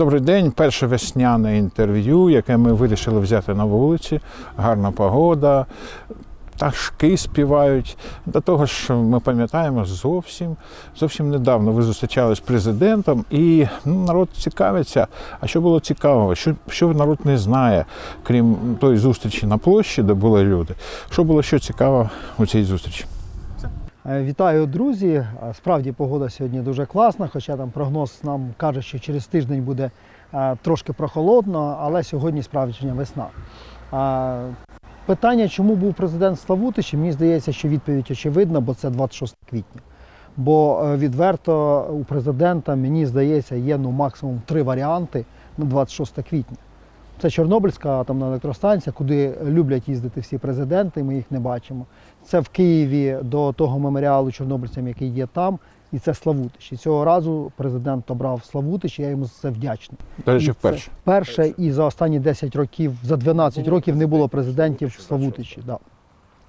Добрий день. Перше весняне інтерв'ю, яке ми вирішили взяти на вулиці. Гарна погода, пташки співають. До того ж, ми пам'ятаємо зовсім зовсім недавно ви зустрічались з президентом, і ну, народ цікавиться. А що було цікавого? Що, що народ не знає, крім тої зустрічі на площі, де були люди? Що було що цікаво у цій зустрічі? Е, Вітаю, друзі! Е, Справді погода сьогодні дуже класна, хоча там прогноз нам каже, що через тиждень буде е, трошки прохолодно, але сьогодні справжня весна. Питання, чому був президент Славутич, мені здається, що відповідь очевидна, бо це 26 квітня. Бо відверто у президента, мені здається, є ну, максимум три варіанти на 26 квітня. Це Чорнобильська атомна електростанція, куди люблять їздити всі президенти, ми їх не бачимо. Це в Києві до того меморіалу чорнобильцям, який є там, і це Славутич. І цього разу президент обрав Славутич, і я йому за це вдячний. До речі, вперше. Перше і за останні 10 років, за 12 років не було президентів в Славутичі. Да.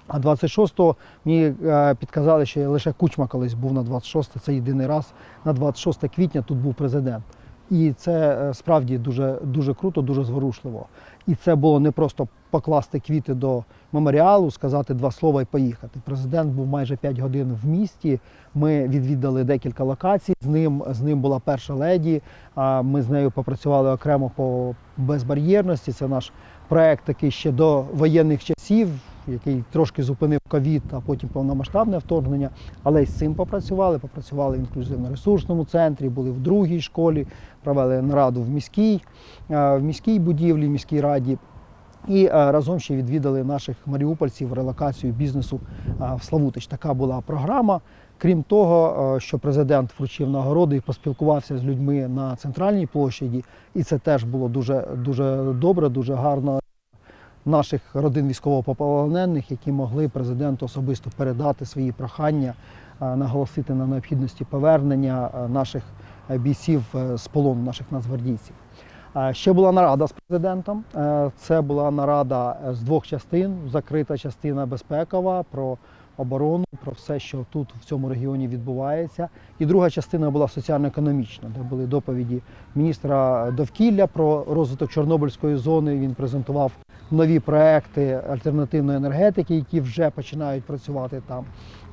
А 26-го мені е, підказали, що лише Кучма колись був на 26 це єдиний раз на 26 квітня тут був президент. І це е, справді дуже, дуже круто, дуже зворушливо. І це було не просто покласти квіти до меморіалу, сказати два слова і поїхати. Президент був майже 5 годин в місті. Ми відвідали декілька локацій. З ним з ним була перша леді. А ми з нею попрацювали окремо по безбар'єрності. Це наш проект такий ще до воєнних часів, який трошки зупинив ковід, а потім повномасштабне вторгнення. Але й з цим попрацювали. Попрацювали в інклюзивно-ресурсному центрі, були в другій школі, провели нараду в міській, е, в міській будівлі, в міській раді. І е, разом ще відвідали наших маріупольців релокацію бізнесу е, в Славутич. Така була програма. Крім того, що президент вручив нагороди і поспілкувався з людьми на центральній площаді, і це теж було дуже, дуже добре, дуже гарно. Наших родин військовополонених, які могли президенту особисто передати свої прохання, е, наголосити на необхідності повернення е, наших е, бійців з полону, наших нацгвардійців. Ще була нарада з президентом. Це була нарада з двох частин: закрита частина безпекова про оборону, про все, що тут в цьому регіоні відбувається. І друга частина була соціально-економічна, де були доповіді міністра довкілля про розвиток Чорнобильської зони. Він презентував нові проекти альтернативної енергетики, які вже починають працювати там.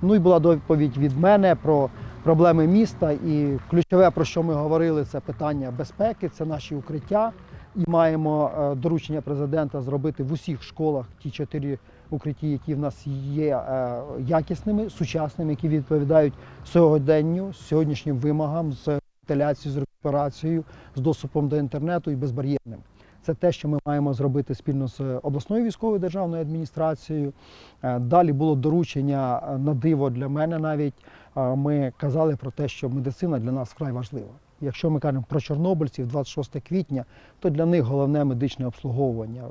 Ну і була доповідь від мене про проблеми міста. І ключове, про що ми говорили, це питання безпеки, це наші укриття. І маємо е, доручення президента зробити в усіх школах ті чотири укритті, які в нас є е, якісними, сучасними, які відповідають сьогоденню, сьогоднішнім вимогам з вентиляцією, з рекуперацією, з доступом до інтернету і безбар'єрним. Це те, що ми маємо зробити спільно з обласною військовою державною адміністрацією. Е, Далі було доручення е, на диво для мене навіть. Е, Ми казали про те, що медицина для нас вкрай важлива. Якщо ми кажемо про чорнобильців 26 квітня, то для них головне медичне обслуговування,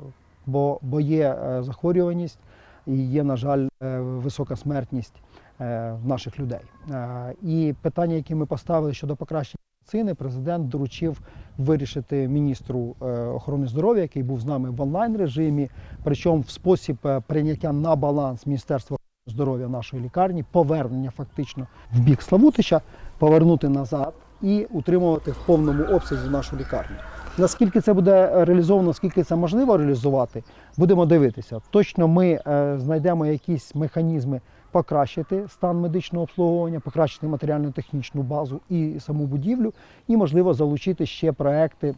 бо, бо є е, захворюваність і є, на жаль, е, висока смертність е, наших людей. Е, І питання, які ми поставили щодо покращення медицини, президент доручив вирішити міністру е, охорони здоров'я, який був з нами в онлайн режимі, причому в спосіб е, прийняття на баланс Міністерства здоров'я нашої лікарні, повернення фактично в бік Славутича, повернути назад і утримувати в повному обсязі нашу лікарню. Наскільки це буде реалізовано, наскільки це можливо реалізувати, будемо дивитися. Точно ми е, знайдемо якісь механізми покращити стан медичного обслуговування, покращити матеріально-технічну базу і саму будівлю, і можливо залучити ще проекти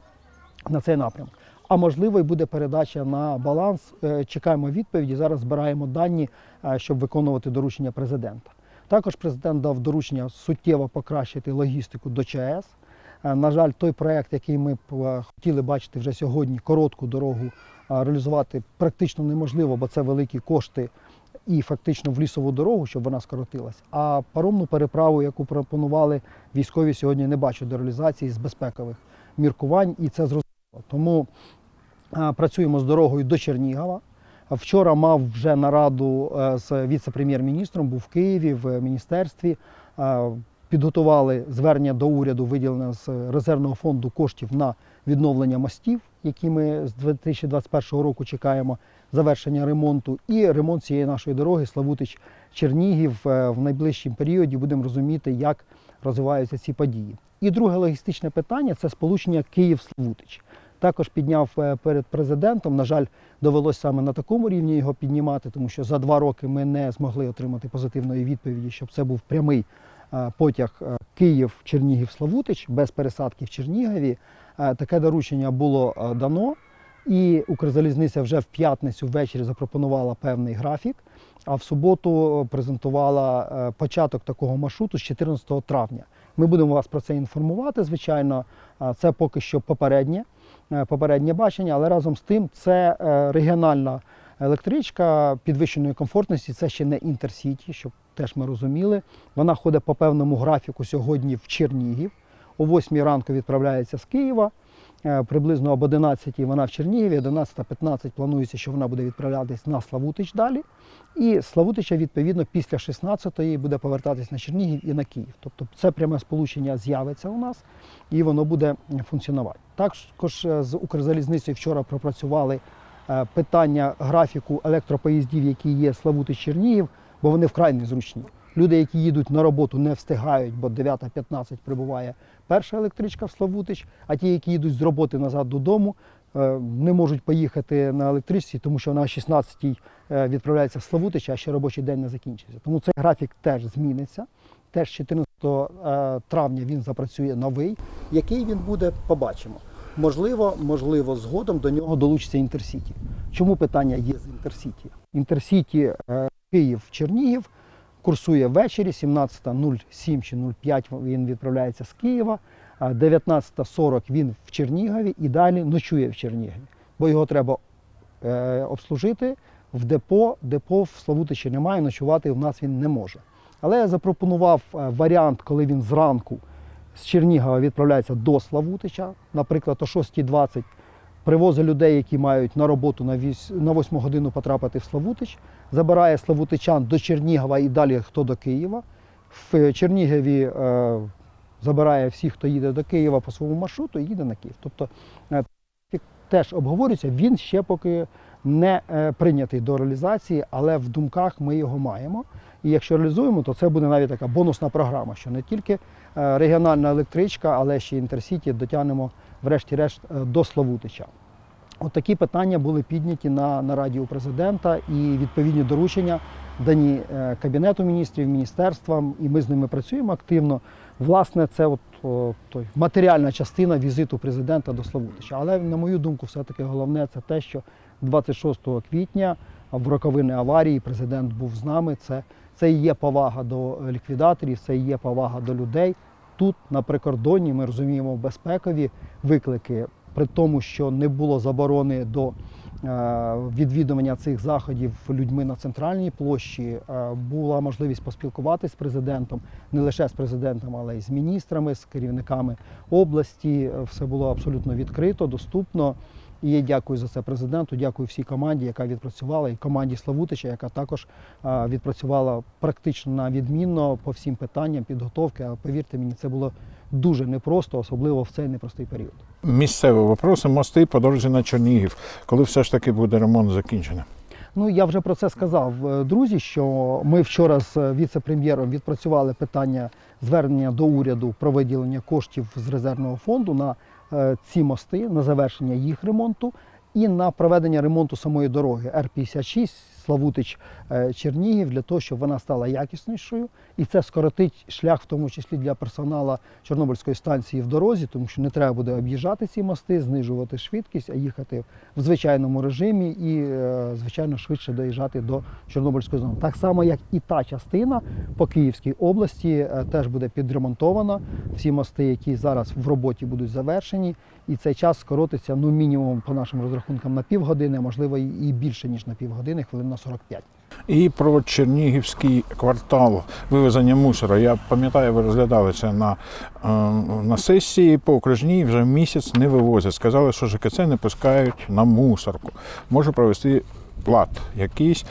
на цей напрямок. А можливо, і буде передача на баланс. Е, Чекаємо відповіді. Зараз збираємо дані, е, щоб виконувати доручення президента. Також президент дав доручення суттєво покращити логістику до ЧАЕС. Е, На жаль, той проект, який ми хотіли бачити вже сьогодні, коротку дорогу реалізувати практично неможливо, бо це великі кошти і фактично в лісову дорогу, щоб вона скоротилась. А паромну переправу, яку пропонували військові, сьогодні не бачу до реалізації з безпекових міркувань, і це зрозуміло. Тому працюємо з дорогою до Чернігова. Вчора мав вже нараду е, з віце-прем'єр-міністром, був в Києві в міністерстві. Е, Підготували звернення до уряду, виділено з резервного фонду коштів на відновлення мостів, які ми з 2021 року чекаємо завершення ремонту. І ремонт цієї нашої дороги Славутич Чернігів е, в найближчому періоді будемо розуміти, як розвиваються ці події. І друге логістичне питання це сполучення Київ-Славутич. Також підняв е, перед президентом. На жаль, довелося саме на такому рівні його піднімати, тому що за два роки ми не змогли отримати позитивної відповіді, щоб це був прямий е, потяг Київ-Чернігів-Славутич без пересадки в Чернігові. Е, Таке доручення було е, дано, і Укрзалізниця вже в п'ятницю ввечері запропонувала певний графік. А в суботу презентувала е, початок такого маршруту з 14 травня. Ми будемо вас про це інформувати. Звичайно, це поки що попереднє, попереднє бачення, але разом з тим це регіональна електричка підвищеної комфортності. Це ще не інтерсіті, щоб теж ми розуміли. Вона ходить по певному графіку сьогодні в Чернігів. О 8 ранку відправляється з Києва. Е, Приблизно об 11 вона в Чернігові, 11.15 планується, що вона буде відправлятись на Славутич далі. І Славутича, відповідно, після 16-ї буде повертатись на Чернігів і на Київ. Тобто це пряме сполучення з'явиться у нас і воно буде функціонувати. Також е, з Укрзалізницею вчора пропрацювали е, питання графіку електропоїздів, які є Славутич-Чернігів, бо вони вкрай незручні. Люди, які їдуть на роботу, не встигають, бо 9.15 прибуває перша електричка в Славутич, а ті, які їдуть з роботи назад додому, е, не можуть поїхати на електричці, тому що о 16-й е, відправляється в Славутич, а ще робочий день не закінчиться. Тому цей графік теж зміниться. Теж 14 е, травня він запрацює новий. Який він буде, побачимо. Можливо, можливо, згодом до нього долучиться інтерсіті. Чому питання є з інтерсіті? Інтерсіті Київ-Чернігів курсує ввечері, 17.07 чи 05 він відправляється з Києва, а 19.40 він в Чернігові і далі ночує в Чернігові, бо його треба е, обслужити в депо. Депо в Славутичі немає, ночувати в нас він не може. Але я запропонував е, варіант, коли він зранку з Чернігова відправляється до Славутича, наприклад, о 6.20 привозить людей, які мають на роботу на, 8 годину потрапити в Славутич, забирає славутичан до Чернігова і далі хто до Києва. В Чернігові е, забирає всіх, хто їде до Києва по своєму маршруту і їде на Київ. Тобто е, теж обговорюється, він ще поки не е, прийнятий до реалізації, але в думках ми його маємо. І якщо реалізуємо, то це буде навіть така бонусна програма, що не тільки е, регіональна електричка, але ще інтерсіті дотягнемо врешті-решт е, до Славутича. От такі питання були підняті на нараді у президента і відповідні доручення дані е, Кабінету міністрів, міністерствам, і ми з ними працюємо активно. Власне, це от, о, той, матеріальна частина візиту президента до Славутича. Але, на мою думку, все-таки головне це те, що 26 квітня в роковини аварії президент був з нами. Це, це і є повага до ліквідаторів, це і є повага до людей. Тут на прикордонні ми розуміємо безпекові виклики, при тому, що не було заборони до е, відвідування цих заходів людьми на центральній площі. Е, Була можливість поспілкуватися з президентом, не лише з президентом, але й з міністрами, з керівниками області. Е, Все було абсолютно відкрито, доступно. І я дякую за це президенту, дякую всій команді, яка відпрацювала, і команді Славутича, яка також е, відпрацювала практично на відмінно по всім питанням підготовки. А повірте мені, це було дуже непросто, особливо в цей непростий період. Місцеві вопроси, мости по дорозі на Чернігів, коли все ж таки буде ремонт закінчений. Ну я вже про це сказав, е, друзі. Що ми вчора з віце-прем'єром відпрацювали питання звернення до уряду про виділення коштів з резервного фонду на е, ці мости, на завершення їх ремонту і на проведення ремонту самої дороги Р-56 Славутич е, Чернігів для того, щоб вона стала якіснішою, і це скоротить шлях, в тому числі для персоналу Чорнобильської станції в дорозі, тому що не треба буде об'їжджати ці мости, знижувати швидкість, а їхати в звичайному режимі і, е, звичайно, швидше доїжджати до Чорнобильської зони. Так само, як і та частина по Київській області е, теж буде підремонтована. Всі мости, які зараз в роботі будуть завершені, і цей час скоротиться ну мінімум по нашим розрахункам на півгодини, а можливо і більше ніж на півгодини, хвилин на 45. І про Чернігівський квартал вивезення мусора. Я пам'ятаю, ви розглядали це на, е, на сесії по окружній вже місяць не вивозять. Сказали, що ЖКЦ не пускають на мусорку. Можу провести плат якийсь.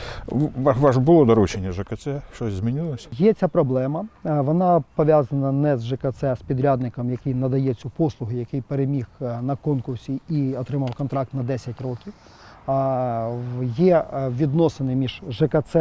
Ваш було доручення ЖКЦ? Щось змінилося? Є ця проблема. Е, Вона пов'язана не з ЖКЦ, а з підрядником, який надає цю послугу, який переміг е, на конкурсі і отримав контракт на 10 років. Є е, відносини між ЖКЦ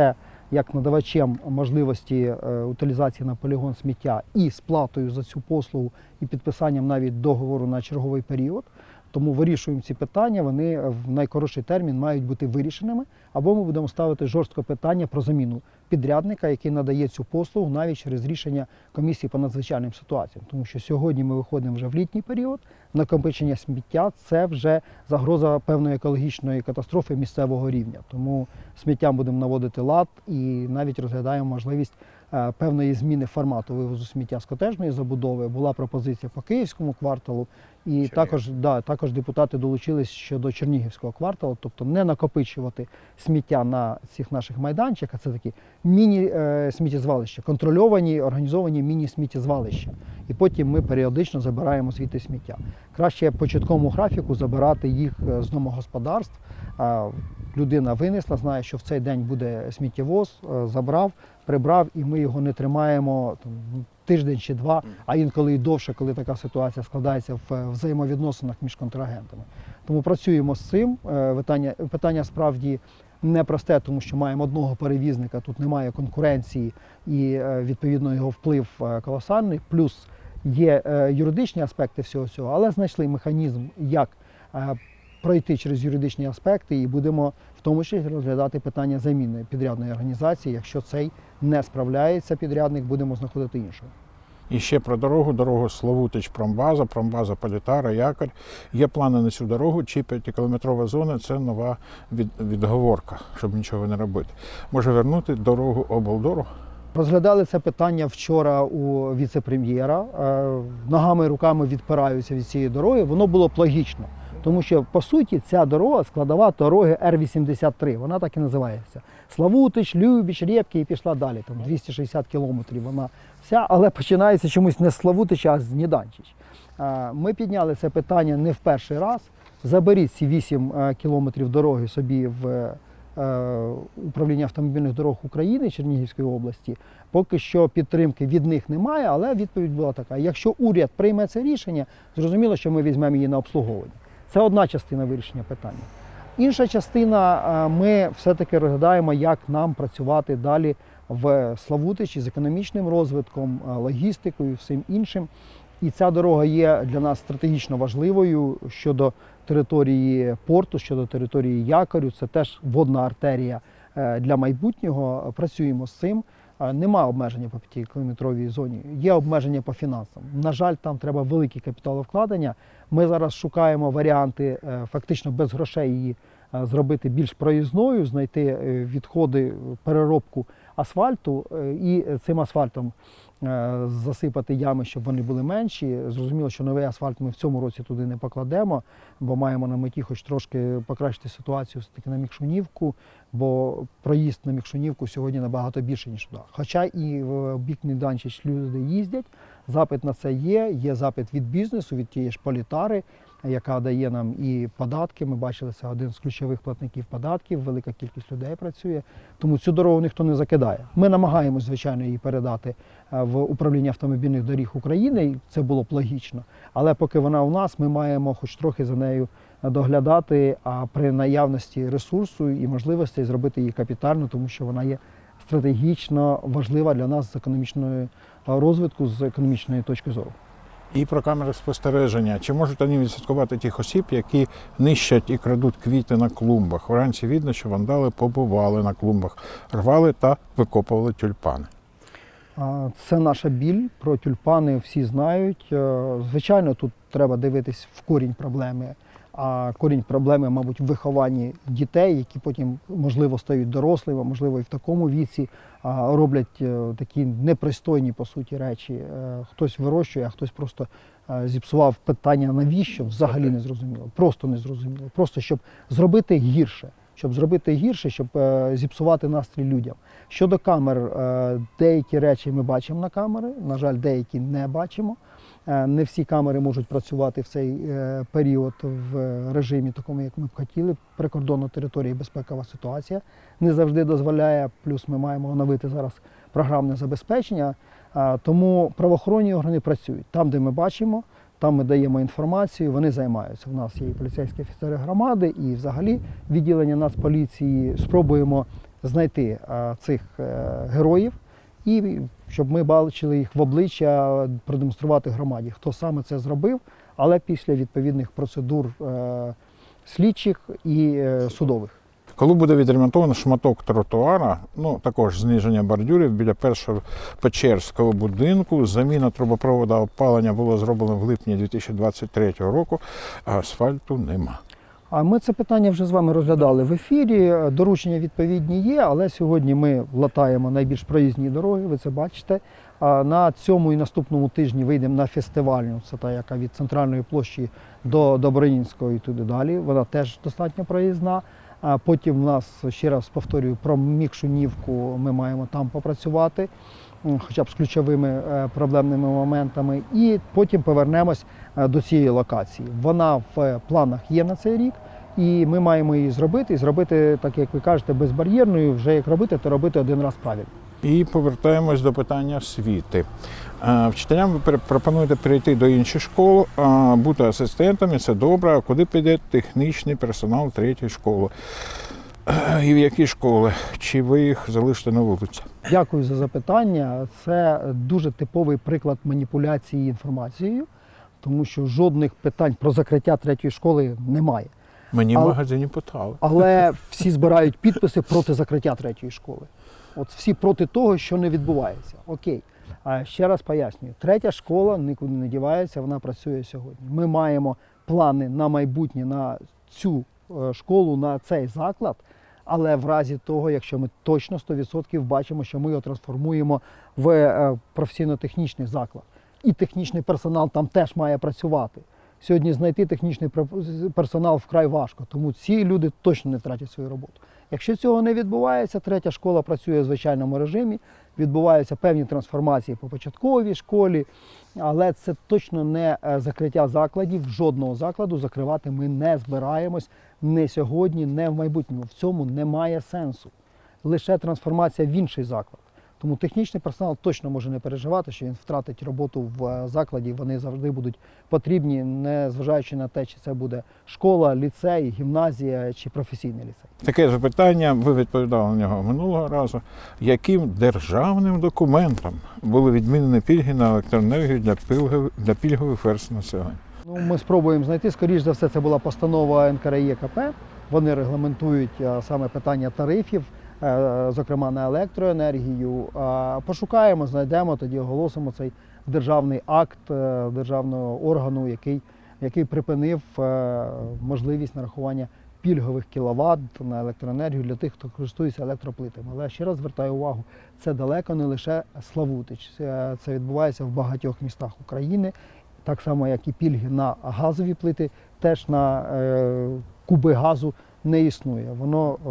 як надавачем можливості утилізації на полігон сміття і сплатою за цю послугу і підписанням навіть договору на черговий період. Тому вирішуємо ці питання. Вони в найкоротший термін мають бути вирішеними. Або ми будемо ставити жорстко питання про заміну підрядника, який надає цю послугу навіть через рішення комісії по надзвичайним ситуаціям. Тому що сьогодні ми виходимо вже в літній період. Накопичення сміття це вже загроза певної екологічної катастрофи місцевого рівня. Тому сміттям будемо наводити лад і навіть розглядаємо можливість е, певної зміни формату вивозу сміття з котежної забудови. Була пропозиція по київському кварталу, і також, да, також депутати долучились щодо Чернігівського кварталу, тобто не накопичувати сміття на цих наших майданчиках. Це такі міні-сміттєзвалища, контрольовані, організовані міні-сміттєзвалища. І потім ми періодично забираємо звідти сміття. Краще по чіткому графіку забирати їх е, з домогосподарств. Людина винесла, знає, що в цей день буде сміттєвоз, е, забрав, прибрав, і ми його не тримаємо там, тиждень чи два, а інколи і довше, коли така ситуація складається в е, взаємовідносинах між контрагентами. Тому працюємо з цим. Е, Питання, питання справді непросте, тому що маємо одного перевізника, тут немає конкуренції і е, відповідно його вплив колосальний. Плюс є юридичні аспекти всього цього, але знайшли механізм, як пройти через юридичні аспекти, і будемо в тому числі розглядати питання заміни підрядної організації. Якщо цей не справляється підрядник, будемо знаходити іншого. І ще про дорогу, дорогу Славутич Промбаза, Промбаза Політара, Якорь. Є плани на цю дорогу, чи 5-кілометрова зона це нова від, відговорка, щоб нічого не робити. Може вернути дорогу облдору. Розглядали це питання вчора у віце-прем'єра. Е, Ногами і руками відпираються від цієї дороги. Воно було б логічно, тому що по суті ця дорога складова дороги Р-83. Вона так і називається. Славутич, Любіч, Рєпки і пішла далі. Там 260 кілометрів вона вся, але починається чомусь не з Славутича, а з Ніданчич. Ми підняли це питання не в перший раз. Заберіть ці 8 е, кілометрів дороги собі в е, управління автомобільних дорог України Чернігівської області. Поки що підтримки від них немає, але відповідь була така: якщо уряд прийме це рішення, зрозуміло, що ми візьмемо її на обслуговування. Це одна частина вирішення питання. Інша частина, е, ми все-таки розглядаємо, як нам працювати далі в Славутичі з економічним розвитком, е, логістикою, всім іншим. І ця дорога є для нас стратегічно важливою щодо території порту, щодо території якорю. Це теж водна артерія е, для майбутнього. Працюємо з цим. Нема обмеження по 5-кілометровій зоні, є обмеження по фінансам. На жаль, там треба великі капіталовкладення. Ми зараз шукаємо варіанти е, фактично без грошей її е, зробити більш проїзною, знайти е, відходи, переробку асфальту і цим асфальтом засипати ями, щоб вони були менші. Зрозуміло, що новий асфальт ми в цьому році туди не покладемо, бо маємо на меті хоч трошки покращити ситуацію все-таки на Мікшунівку, бо проїзд на Мікшунівку сьогодні набагато більше, ніж туди. Хоча і в бік Ніданчич люди їздять, запит на це є, є запит від бізнесу, від тієї ж політари, яка дає нам і податки. Ми бачили, це один з ключових платників податків, велика кількість людей працює. Тому цю дорогу ніхто не закидає. Ми намагаємось, звичайно, її передати е, в управління автомобільних доріг України, і це було б логічно. Але поки вона у нас, ми маємо хоч трохи за нею доглядати, а при наявності ресурсу і можливостей зробити її капітально, тому що вона є стратегічно важлива для нас з економічної е, розвитку, з економічної точки зору. І про камери спостереження. Чи можуть вони відслідкувати тих осіб, які нищать і крадуть квіти на клумбах? Вранці видно, що вандали побували на клумбах, рвали та викопували тюльпани. Це наша біль. Про тюльпани всі знають. Е, Звичайно, тут треба дивитись в корінь проблеми. А корінь проблеми, мабуть, в вихованні дітей, які потім, можливо, стають дорослими, можливо, і в такому віці роблять е, такі непристойні по суті речі. Е, Хтось вирощує, а хтось просто е, зіпсував питання, навіщо взагалі не зрозуміло. Просто не зрозуміло. Просто щоб зробити гірше. Щоб зробити гірше, щоб е, зіпсувати настрій людям. Щодо камер, е, деякі речі ми бачимо на камери, на жаль, деякі не бачимо. Е, Не всі камери можуть працювати в цей період в режимі, такому, як ми б хотіли. Прикордонна територія безпекова ситуація не завжди дозволяє. Плюс ми маємо оновити зараз програмне забезпечення. Тому правоохоронні органи працюють там, де ми бачимо. Там ми даємо інформацію, вони займаються. У нас є і поліцейські офіцери громади, і взагалі відділення Нацполіції спробуємо знайти цих е, героїв і щоб ми бачили їх в обличчя, продемонструвати громаді, хто саме це зробив, але після відповідних процедур е, слідчих і е, судових. Коли буде відремонтовано шматок тротуара, ну також зниження бордюрів біля першого Печерського будинку, заміна трубопроводу опалення було зроблено в липні 2023 року, а асфальту нема. А ми це питання вже з вами розглядали в ефірі. Доручення відповідні є, але сьогодні ми латаємо найбільш проїзні дороги, ви це бачите. На цьому і наступному тижні вийдемо на фестивальну, це та, яка від центральної площі до Добронінського і туди далі. Вона теж достатньо проїзна. А потім в нас, ще раз повторюю, про Мікшунівку ми маємо там попрацювати, хоча б з ключовими е, проблемними моментами. І потім повернемось е, до цієї локації. Вона в планах є на цей рік, і ми маємо її зробити, і зробити, так як ви кажете, безбар'єрною. Вже як робити, то робити один раз правильно. І повертаємось до питання освіти. Е, Вчителям ви пропонуєте перейти до інших школ, е, бути асистентами, це добре. А куди піде технічний персонал третьої школи? Е, І в які школи? Чи ви їх залишите на вулиці? Дякую за запитання. Це дуже типовий приклад маніпуляції інформацією, тому що жодних питань про закриття третьої школи немає. Мені в магазині питали. Але всі збирають підписи проти закриття третьої школи. От всі проти того, що не відбувається. Окей. А ще раз пояснюю: третя школа нікуди не дівається, вона працює сьогодні. Ми маємо плани на майбутнє на цю е, школу, на цей заклад. Але в разі того, якщо ми точно 100% бачимо, що ми його трансформуємо в е, професійно-технічний заклад, і технічний персонал там теж має працювати. Сьогодні знайти технічний персонал вкрай важко, тому ці люди точно не втратять свою роботу. Якщо цього не відбувається, третя школа працює в звичайному режимі, відбуваються певні трансформації по початковій школі, але це точно не е, закриття закладів. Жодного закладу закривати ми не збираємось не сьогодні, не в майбутньому. В цьому немає сенсу. Лише трансформація в інший заклад. Тому технічний персонал точно може не переживати, що він втратить роботу в е, закладі. Вони завжди будуть потрібні, не зважаючи на те, чи це буде школа, ліцей, гімназія чи професійний ліцей. Таке запитання, ви відповідали на нього минулого разу. Яким державним документом були відмінені пільги на електроенергію для пільгових, для пільгових верств населення? Ну, ми спробуємо знайти. Скоріш за все, це була постанова НКРЄКП. Вони регламентують е, саме питання тарифів, зокрема на електроенергію. Пошукаємо, знайдемо, тоді оголосимо цей державний акт е, державного органу, який, який припинив е, можливість нарахування пільгових кіловат на електроенергію для тих, хто користується електроплитами. Але ще раз звертаю увагу, це далеко не лише Славутич. Це, відбувається в багатьох містах України так само як і пільги на газові плити, теж на е, куби газу не існує. Воно е,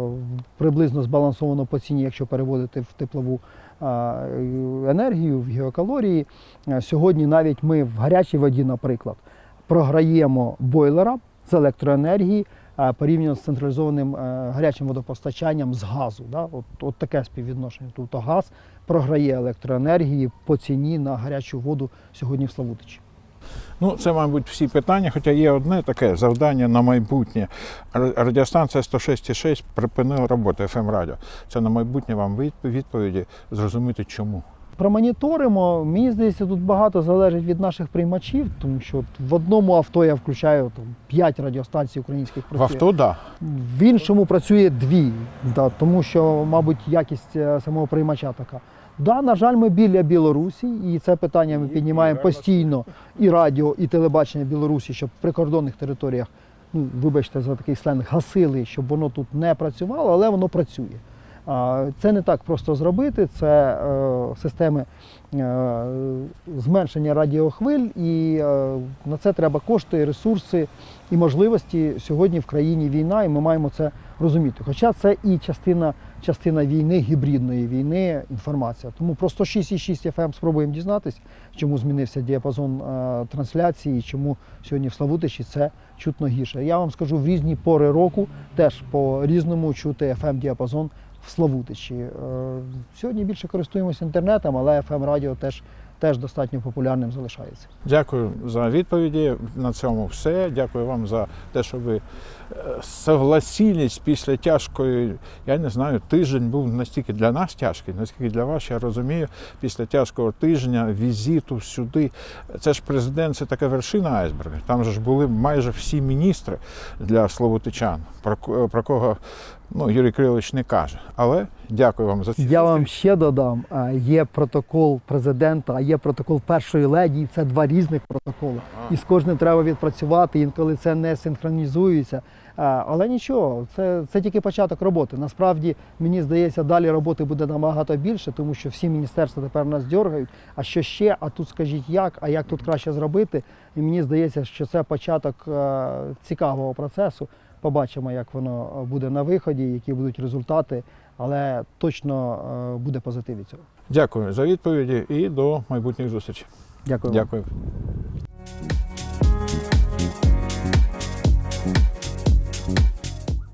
приблизно збалансовано по ціні, якщо переводити в теплову е, енергію, в геокалорії. Е, Сьогодні навіть ми в гарячій воді, наприклад, програємо бойлера з електроенергії порівняно з централізованим гарячим водопостачанням з газу. Да? От, от таке співвідношення. Тобто газ програє електроенергії по ціні на гарячу воду сьогодні в Славутичі. Ну, це, мабуть, всі питання, хоча є одне таке завдання на майбутнє. Радіостанція 106,6 припинила роботу FM радіо. Це на майбутнє вам відповіді зрозуміти чому. Промоніторимо. Мені здається, тут багато залежить від наших приймачів, тому що в одному авто я включаю там 5 радіостанцій українських В авто, да. В іншому працює дві, да, тому що, мабуть, якість е, самого приймача така. Да, на жаль, ми біля Білорусі, і це питання ми піднімаємо постійно і радіо, і телебачення Білорусі, щоб в прикордонних територіях, ну вибачте за такий сленг, гасили, щоб воно тут не працювало, але воно працює. Це не так просто зробити. Це е, системи е, зменшення радіохвиль, і е, на це треба кошти, ресурси і можливості. Сьогодні в країні війна, і ми маємо це розуміти. Хоча це і частина, частина війни, гібридної війни, інформація. Тому про 106,6 FM спробуємо дізнатись, чому змінився діапазон е, трансляції, чому сьогодні в Славутичі це чутно гірше. Я вам скажу, в різні пори року теж по різному чути FM діапазон в Славутичі. Е, Сьогодні більше користуємося інтернетом, але FM радіо теж теж достатньо популярним залишається. Дякую за відповіді. На цьому все. Дякую вам за те, що ви е, согласились після тяжкої, я не знаю, тиждень був настільки для нас тяжкий, наскільки для вас, я розумію, після тяжкого тижня, візиту сюди. Це ж президент, це така вершина айсберга. Там же ж були майже всі міністри для словотичан, про, про кого ну, Юрій Кирилович не каже. Але дякую вам за це. Я вам ще додам: є протокол президента, а є протокол першої леді. Це два різних протоколи. І з кожним треба відпрацювати, інколи це не синхронізується. Але нічого, це, це тільки початок роботи. Насправді, мені здається, далі роботи буде набагато більше, тому що всі міністерства тепер нас дергають. А що ще? А тут скажіть як, а як тут краще зробити? І мені здається, що це початок е, цікавого процесу. Побачимо, як воно е, буде на виході, які будуть результати, але точно е, буде позитив від цього. Дякую за відповіді і до майбутніх зустрічей. Дякую. Дякую.